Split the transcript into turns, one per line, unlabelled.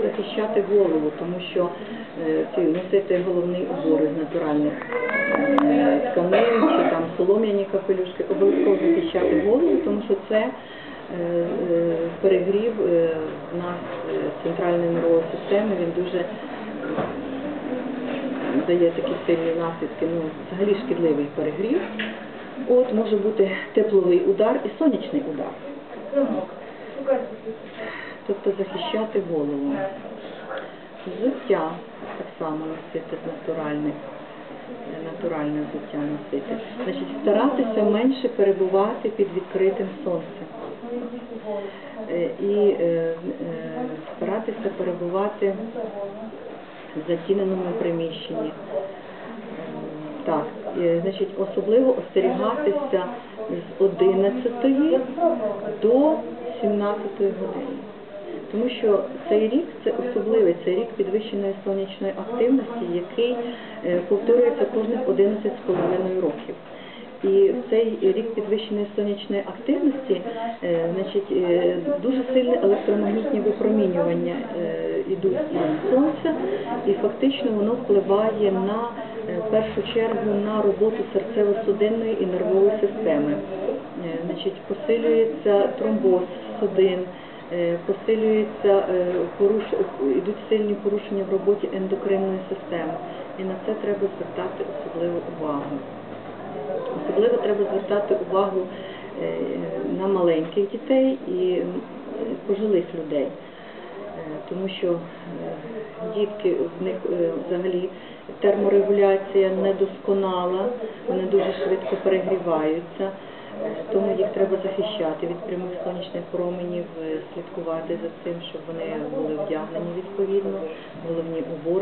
захищати голову, тому що е, ці носити головний убор із натуральних е, тканин чи там солом'яні капелюшки, обов'язково захищати голову, тому що це е, е, перегрів е, в нас е, центральної нервової системи, він дуже дає такі сильні наслідки, ну взагалі шкідливий перегрів. От може бути тепловий удар і сонячний удар. Тобто захищати голову. Взуття так само носити з натуральних, е, натуральне взуття носити. Значить, старатися менше перебувати під відкритим сонцем. Е, І е, е, старатися перебувати в затіненому приміщенні. Так, значить, особливо остерігатися з 11 до 17 години. Тому що цей рік це особливий, це рік підвищеної сонячної активності, який е, повторюється кожних 11,5 років. І цей рік підвищеної сонячної активності е, значить, е, дуже сильне електромагнітні випромінювання йдуть з сонця, і фактично воно впливає на першу чергу на роботу серцево-судинної і нервової системи. Значить, посилюється тромбоз судин, посилюється е, поруш... йдуть сильні порушення в роботі ендокринної системи. І на це треба звертати особливу увагу. Особливо треба звертати увагу е, на маленьких дітей і пожилих людей, Е, тому що е, дітки в них е, взагалі терморегуляція недосконала, вони дуже швидко перегріваються. Тому їх треба захищати від прямих сонячних променів, слідкувати за цим, щоб вони були вдягнені відповідно, головні убори